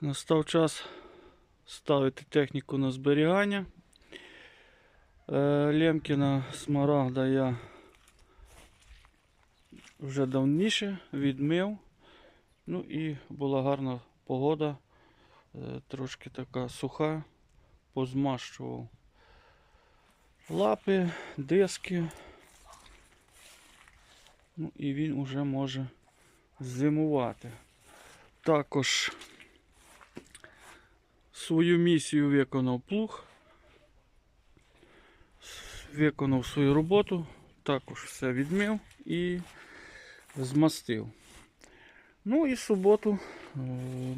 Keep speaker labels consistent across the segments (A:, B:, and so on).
A: Настав час ставити техніку на зберігання. Е, Лемкіна смарагда я вже давніше відмив. Ну і була гарна погода, е, трошки така суха, позмащував лапи, диски. Ну і він уже може зимувати. Також свою місію виконав плуг, виконав свою роботу, також все відмив і змастив. Ну і суботу е,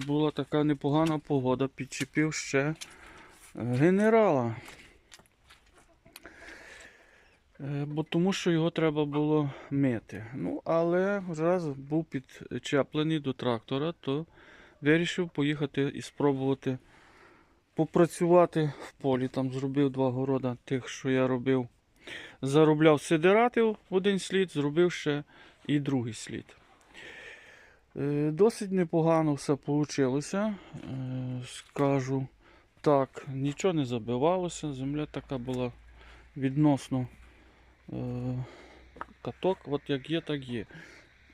A: була така непогана погода, підчепив ще е, генерала. Е, Бо тому що його треба було мити. Ну, але раз був підчеплений до трактора, то вирішив поїхати і спробувати попрацювати в полі. Там зробив два города тих, що я робив. Заробляв сидератив один слід, зробив ще і другий слід. Е, Досить непогано все вийшло. Скажу так, нічого не забивалося. Земля така була відносно е, каток, от як є, так є.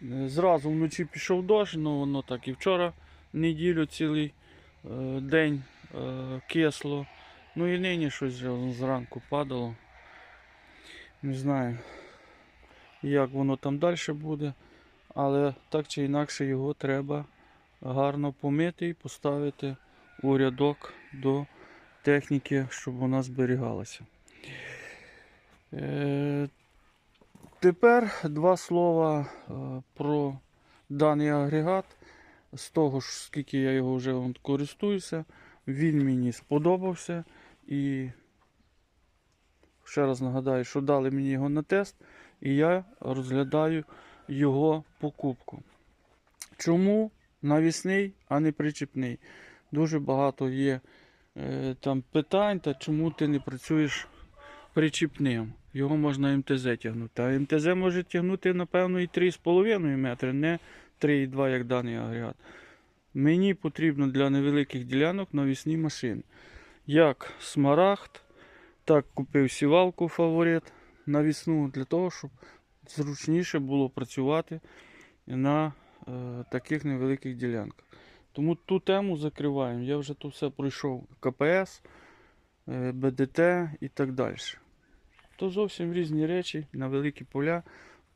A: Е, Зразу вночі пішов дощ, ну воно так і вчора неділю цілий е, день е, кисло. Ну і нині щось зранку падало. Не знаю, як воно там далі буде. Але так чи інакше його треба гарно помити і поставити у рядок до техніки, щоб вона зберігалася. Е, Тепер два слова е, про даний агрегат. З того скільки я його вже користуюся, він мені сподобався. І ще раз нагадаю, що дали мені його на тест, і я розглядаю його покупку. Чому навісний, а не причіпний? Дуже багато є е, там питань, та чому ти не працюєш причіпним. Його можна МТЗ тягнути. А МТЗ може тягнути, напевно, і 3,5 метри, не 3,2, як даний агрегат. Мені потрібно для невеликих ділянок навісні машини. Як смарагд, так купив сівалку фаворит навісну для того, щоб зручніше було працювати на е, таких невеликих ділянках. Тому ту тему закриваємо. Я вже тут все пройшов КПС, е, БДТ і так далі. То зовсім різні речі на великі поля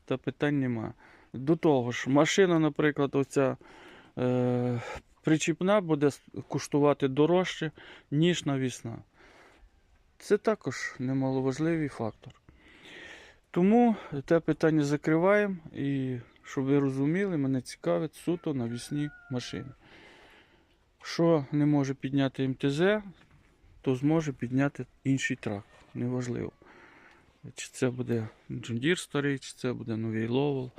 A: та питань нема. До того ж, машина, наприклад, оця причіпна буде коштувати дорожче, ніж навісна. Це також немаловажливий фактор. Тому те питання закриваємо і щоб ви розуміли, мене цікавить суто навісні машини. Що не може підняти МТЗ, то зможе підняти інший трактор. Неважливо. Чи це буде Deere старий, чи це буде новий Lowell,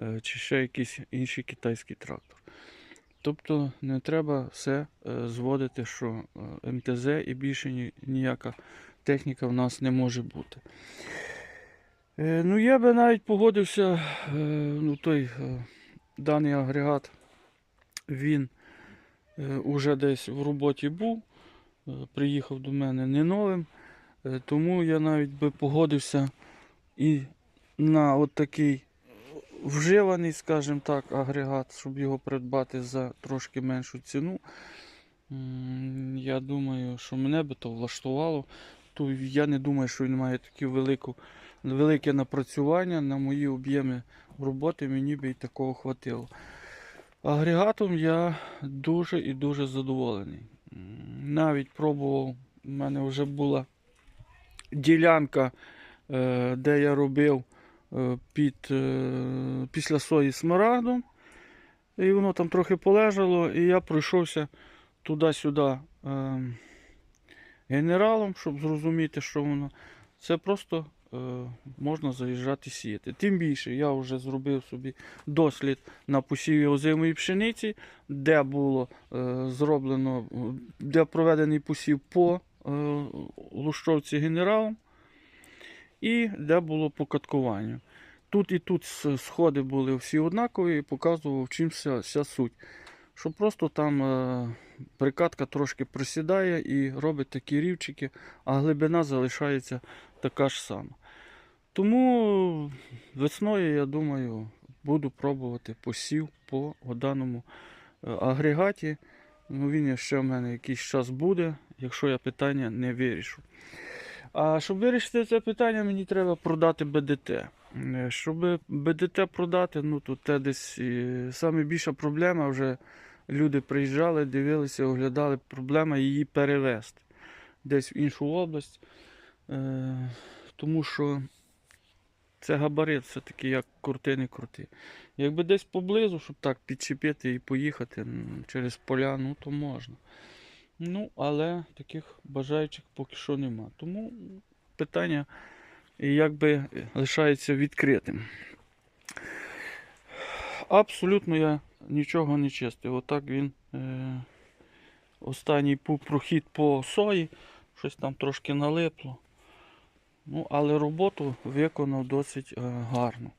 A: е, чи ще якийсь інший китайський трактор. Тобто не треба все е, зводити, що е, МТЗ і більше ні- ніяка техніка в нас не може бути. Е, Ну, я би навіть погодився, ну, той даний агрегат, він уже десь в роботі був, приїхав до мене не новим, тому я навіть би погодився і на от такий вживаний, скажімо так, агрегат, щоб його придбати за трошки меншу ціну. Я думаю, що мене би то влаштувало. То я не думаю, що він має велику велике напрацювання на мої об'єми роботи, мені би і такого хватило. Агрегатом я дуже і дуже задоволений. Навіть пробував, у мене вже була ділянка, е, де я робив під, е, після сої смарагдом. І воно там трохи полежало, і я пройшовся туди-сюди е, генералом, щоб зрозуміти, що воно. Це просто е, можна заїжджати сіяти. Тим більше я вже зробив собі дослід на посіві озимої пшениці, де було е, зроблено, е, де проведений посів по е, лущовці генералом, і де було по каткуванню. Тут і тут сходи були всі однакові і показував, чим вся, вся суть. Що просто там е, прикатка трошки просідає і робить такі рівчики, а глибина залишається така ж сама. Тому весною, я думаю, буду пробувати посів по даному е, агрегаті. Ну, він ще в мене якийсь час буде, якщо я питання не вирішу. А щоб вирішити це питання, мені треба продати БДТ. Е, Щоб БДТ продати, ну тут те десь е, саме більша проблема вже люди приїжджали, дивилися, оглядали, проблема її перевезти десь в іншу область. Е, тому що це габарит, все-таки як крути, не крути. Якби десь поблизу, щоб так підчепити і поїхати через поля, ну то можна. Ну, але таких бажаючих поки що нема. Тому питання якби лишається відкритим. Абсолютно я нічого не чистив. Отак він е, останній прохід по сої, щось там трошки налипло. Ну, але роботу виконав досить е, гарно.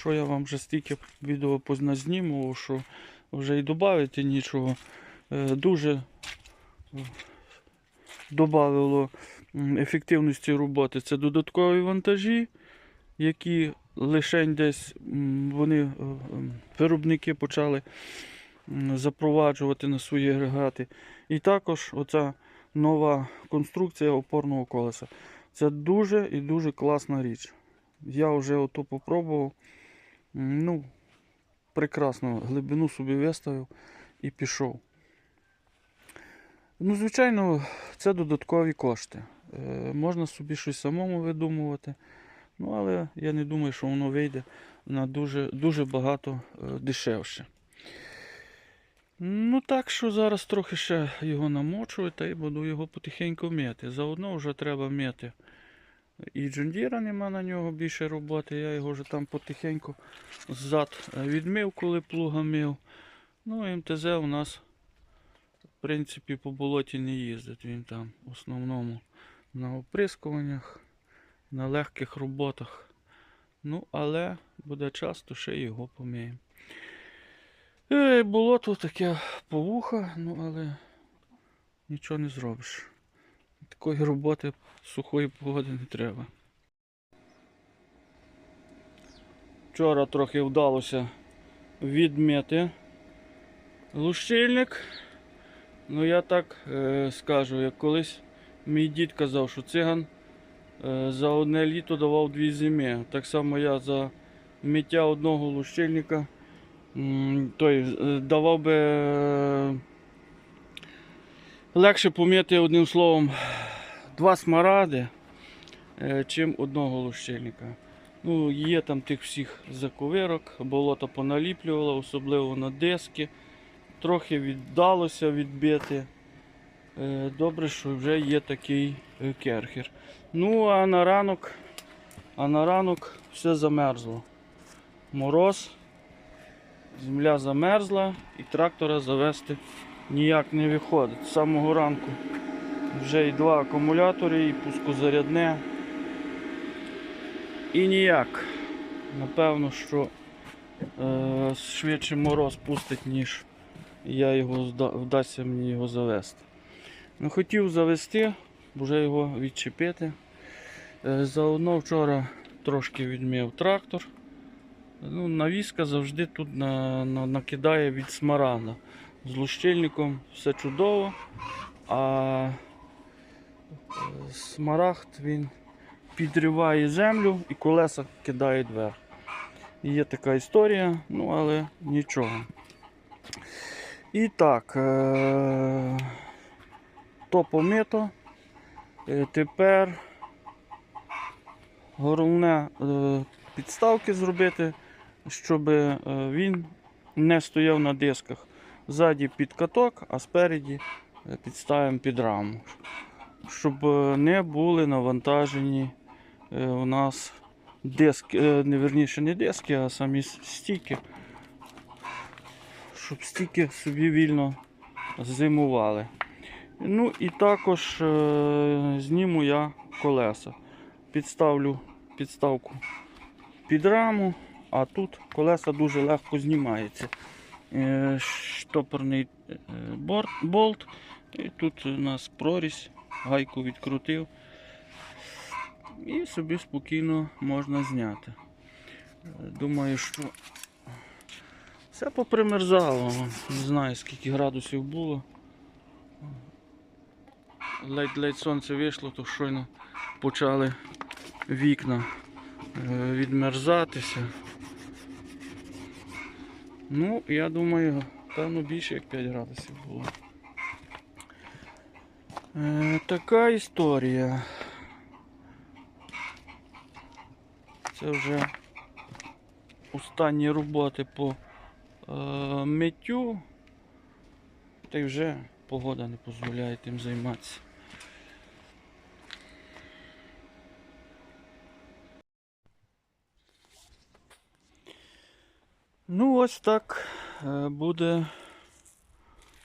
A: Що я вам вже стільки відео позназнімував, що вже і додати нічого. Е, дуже додавало ефективності роботи. Це додаткові вантажі, які лише десь вони е, виробники почали запроваджувати на свої агрегати. І також оця нова конструкція опорного колеса. Це дуже і дуже класна річ. Я вже ото попробував. Ну, прекрасно глибину собі виставив і пішов. Ну, звичайно, це додаткові кошти. Е, можна собі щось самому видумувати. Ну, але я не думаю, що воно вийде на дуже, дуже багато е, дешевше. Ну, так що зараз трохи ще його намочую та й буду його потихеньку м'яти. Заодно вже треба м'яти. І джундіра нема на нього більше роботи. Я його вже там потихеньку ззад е, відмив, коли плуга мив. Ну, МТЗ у нас, в принципі, по болоті не їздить. Він там в основному на оприскуваннях, на легких роботах. Ну, але буде час, то ще його поміємо. Е, болото таке повуха, ну але нічого не зробиш. Такої роботи сухої погоди не треба. Вчора трохи вдалося відмити лущильник. Ну я так е, скажу, як колись мій дід казав, що циган е, за одне літо давав дві зими. Так само я за миття одного лущильника той, е, давав би е, легше помити одним словом два смаради, е, чим одного лущильника. Ну, є там тих всіх заковирок, болото поналіплювало, особливо на диски. Трохи віддалося відбити. Е, Добре, що вже є такий е, керхер. Ну, а на ранок, а на ранок все замерзло. Мороз, земля замерзла і трактора завести ніяк не виходить. З самого ранку вже і два акумулятори, і пускозарядне. І ніяк. Напевно, що е, швидше мороз пустить, ніж я його вдасться мені його завести. Ну, хотів завести, вже його відчепити. Е, заодно вчора трошки відмив трактор. Ну, навіска завжди тут на, на, накидає від смарагда. З лущильником все чудово, а е, смарагд він підриває землю і колеса кидає вверх. Є така історія, ну але нічого. І так, е- то помито. Е, Тепер головне е, підставки зробити, щоб він не стояв на дисках. Ззаді під каток, а спереді підставимо під раму. Щоб не були навантажені у нас диски, не верніше не диски, а самі стійки. Щоб стійки собі вільно зимували. Ну і також е, зніму я колеса. Підставлю підставку під раму, а тут колеса дуже легко знімаються. е, штопорний е, борт, болт. І тут у нас прорізь, гайку відкрутив. І собі спокійно можна зняти. Е, Думаю, що все попримерзало. Не знаю скільки градусів було. Ледь-ледь сонце вийшло, то щойно почали вікна е, відмерзатися. Ну, я думаю, певно більше як 5 градусів було. Е, така історія. Це вже останні роботи по миттю. Та й вже погода не дозволяє тим займатися. Ну, ось так е, буде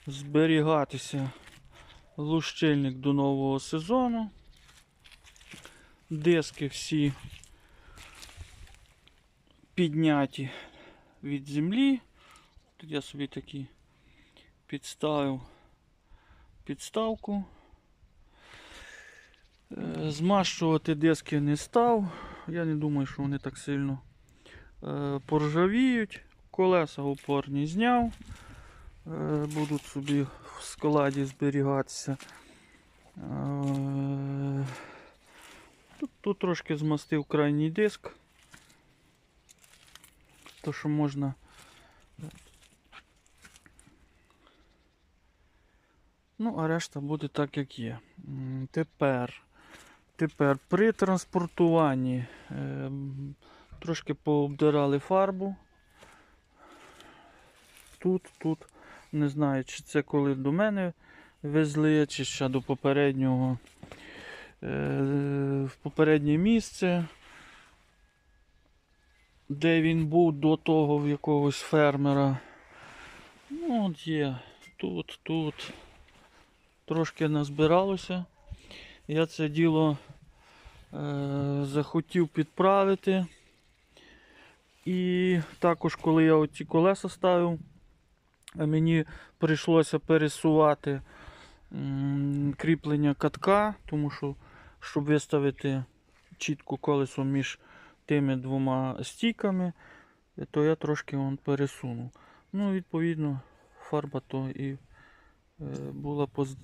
A: зберігатися лущильник до нового сезону. Диски всі підняті від землі. Тут я собі такі підставив підставку. Е, Змащувати диски не став. Я не думаю, що вони так сильно е, поржавіють. Колеса опорні зняв. Е, Будуть собі в складі зберігатися. Тут, тут трошки змастив крайній диск. То, що можна. А решта буде так, як є. Тепер, тепер при транспортуванні е, трошки пообдирали фарбу. Тут, тут. Не знаю, чи це коли до мене везли, чи ще до попереднього е, в попереднє місце, де він був до того в якогось фермера. Ну, от є тут, тут. Трошки назбиралося. Я це діло е, захотів підправити. І також, коли я оці колеса ставив, мені прийшлося пересувати кріплення катка, тому що, щоб виставити чітко колесо між тими двома стійками, то я трошки пересунув. Ну, відповідно, фарба то і була поз...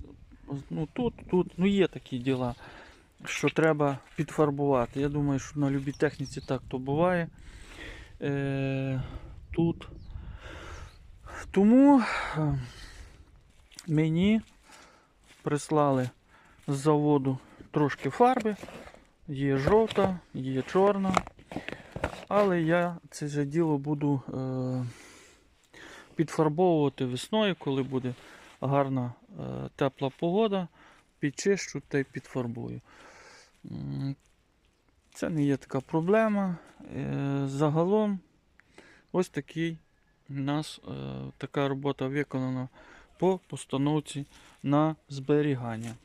A: ну, тут, тут, ну є такі діла, що треба підфарбувати. Я думаю, що на любій техніці так то буває. Е, тут. Тому е, мені прислали з заводу трошки фарби. Є жовта, є чорна. Але я це же діло буду е, підфарбовувати весною, коли буде гарна е, тепла погода, підчищу та й підфарбую. Це не є така проблема. Е, Загалом ось такий у нас е, така робота виконана по постановці на зберігання.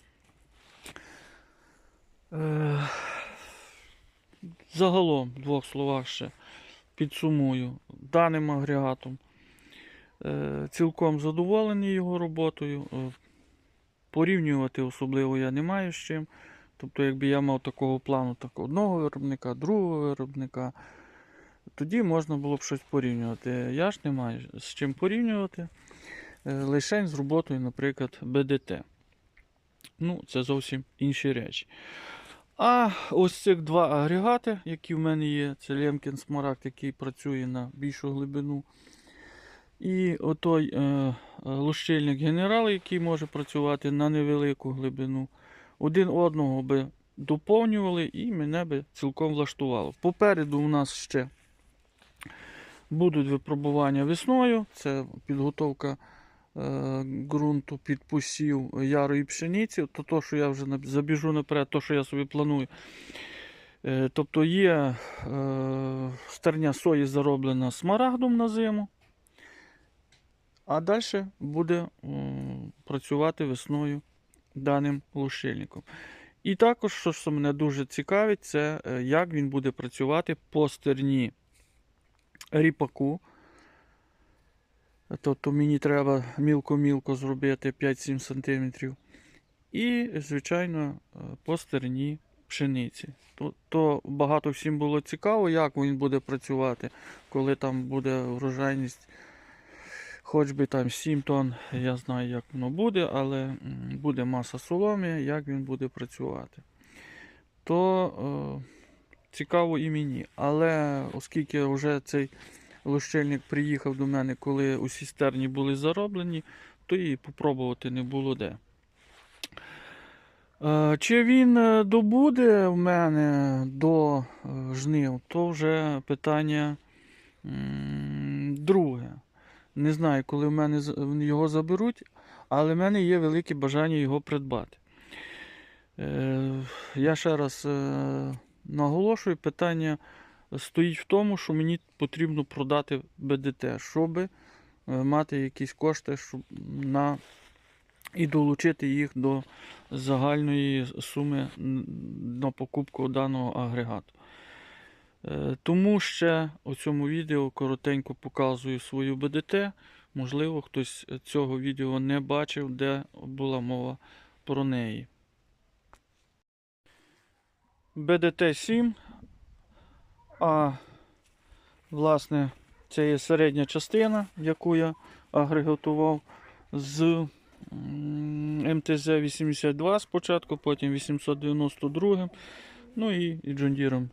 A: Загалом, в двох словах ще підсумую даним агрегатом. Е, Цілком задоволений його роботою. Е, Порівнювати особливо я не маю з чим. Тобто, якби я мав такого плану так одного виробника, другого виробника, тоді можна було б щось порівнювати. Я ж не маю з чим порівнювати. Е, Лише з роботою, наприклад, БДТ. Ну, це зовсім інші речі. А ось цих два агрегати, які в мене є, це Лемкін Смарагд, який працює на більшу глибину. І отой е, лущильник генерал, який може працювати на невелику глибину. Один одного би доповнювали і мене би цілком влаштувало. Попереду у нас ще будуть випробування весною. Це підготовка е, ґрунту під посів ярої пшениці. То, то, що я вже забіжу наперед, то, що я собі планую. Е, тобто є е, стерня сої зароблена смарагдом на зиму. А далі буде працювати весною даним лущильником. І також, що мене дуже цікавить, це е, як він буде працювати по стерні ріпаку. Тобто мені треба мілко-мілко зробити 5-7 см. І, звичайно, е, по стерні пшениці. То багато всім було цікаво, як він буде працювати, коли там буде врожайність хоч би там 7 тонн, я знаю, як воно буде, але буде маса соломи, як він буде працювати. То е, цікаво і мені. Але оскільки вже цей лущельник приїхав до мене, коли усі стерні були зароблені, то і попробувати не було де. Е, Чи він е, добуде в мене до е, жнив, то вже питання. Не знаю, коли в мене його заберуть, але в мене є велике бажання його придбати. Е, Я ще раз е, наголошую, питання стоїть в тому, що мені потрібно продати БДТ, щоб е, мати якісь кошти щоб на, і долучити їх до загальної суми на покупку даного агрегату. Е, Тому ще у цьому відео коротенько показую свою БДТ. Можливо, хтось цього відео не бачив, де була мова про неї. БДТ 7. А власне, це є середня частина, яку я агрегатував з МТЗ-82 спочатку, потім 892, ну і, і Джондіром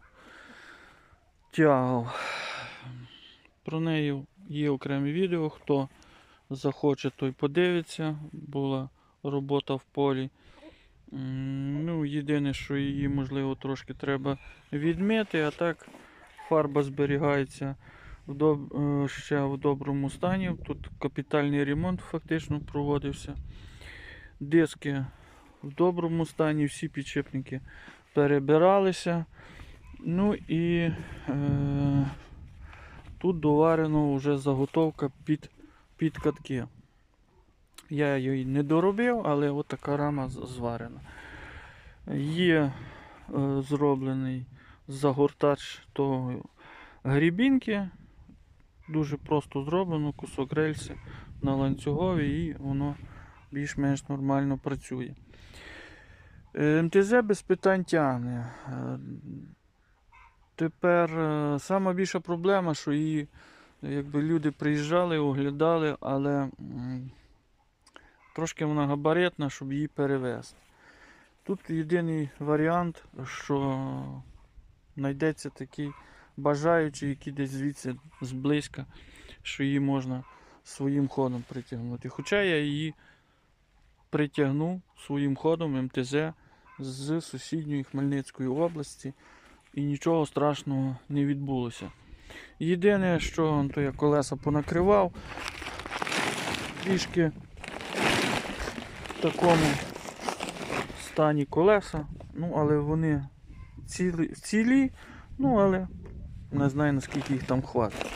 A: тягав. Про неї є окреме відео. Хто захоче, той подивиться. Була робота в полі. Ну, єдине, що її, можливо, трошки треба відмити, а так фарба зберігається в доб... е, ще в доброму стані. Тут капітальний ремонт фактично проводився. Диски в доброму стані, всі підшипники перебиралися. Ну і е, тут доварено вже заготовка під, під катки. Я її не доробив, але от така рама зварена. Є е, зроблений загортач того грібінки. Дуже просто зроблено, кусок рельси на ланцюгові і воно більш-менш нормально працює. Е, МТЗ без питань тягне. Тепер е, сама більша проблема, що її якби люди приїжджали, оглядали, але трошки вона габаритна, щоб її перевезти. Тут єдиний варіант, що знайдеться такий бажаючий, який десь звідси зблизька, що її можна своїм ходом притягнути. Хоча я її притягнув своїм ходом МТЗ з сусідньої Хмельницької області і нічого страшного не відбулося. Єдине, що то я колеса понакривав, трішки в такому стані колеса, ну але вони цілі, цілі ну але не знаю наскільки їх там хватить.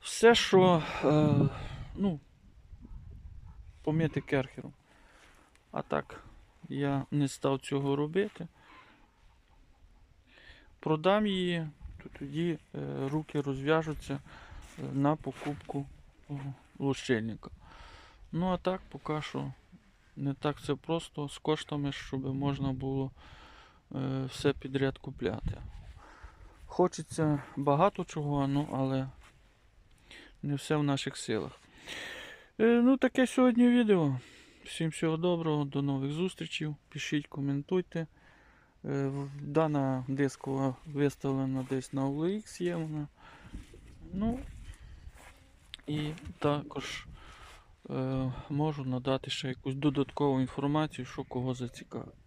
A: Все, що е, ну, помити керхером. А так, я не став цього робити. Продам її, то тоді е, руки розв'яжуться е, на покупку о, лущильника. Ну а так, поки що не так все просто з коштами, щоб можна було е, все підряд купляти. Хочеться багато чого, ну але не все в наших силах. Е, ну, таке сьогодні відео. Всім всього доброго, до нових зустрічей. Пишіть, коментуйте. Е, Дана дискова виставлена десь на OLX є вона. Ну і також е, можу надати ще якусь додаткову інформацію, що кого зацікавить.